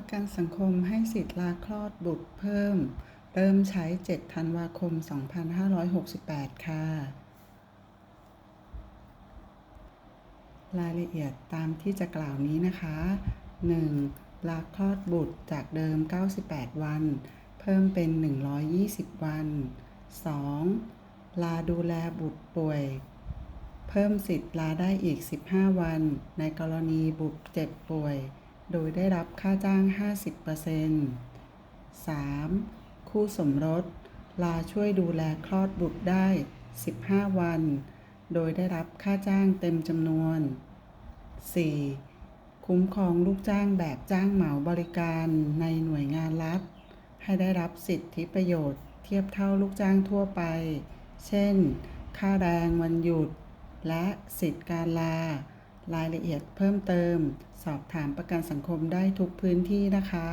ประกันสังคมให้สิทธิ์ลาคลอดบุตรเพิ่ม เริ่มใช้ 7 ธันวาคม 2568 ค่ะ รายละเอียดตามที่จะกล่าวนี้นะคะ 1. ลาคลอดบุตรจากเดิม 98 วัน เพิ่มเป็น 120 วัน 2. ลาดูแลบุตรป่วย เพิ่มสิทธิ์ลาได้อีก 15 วัน ในกรณีบุตรเจ็บป่วย โดยได้รับค่าจ้าง 50% 3. คู่สมรส ลาช่วยดูแลคลอดบุตรได้ 15 วัน โดยได้รับค่าจ้างเต็มจำนวน 4. คุ้มครองลูกจ้างแบบจ้างเหมาบริการในหน่วยงานรัฐ ให้ได้รับสิทธิประโยชน์ เทียบเท่าลูกจ้างทั่วไป เช่น ค่าแรงวันหยุด และสิทธิการลา รายละเอียดเพิ่มเติม สอบถามประกันสังคมได้ทุกพื้นที่นะคะ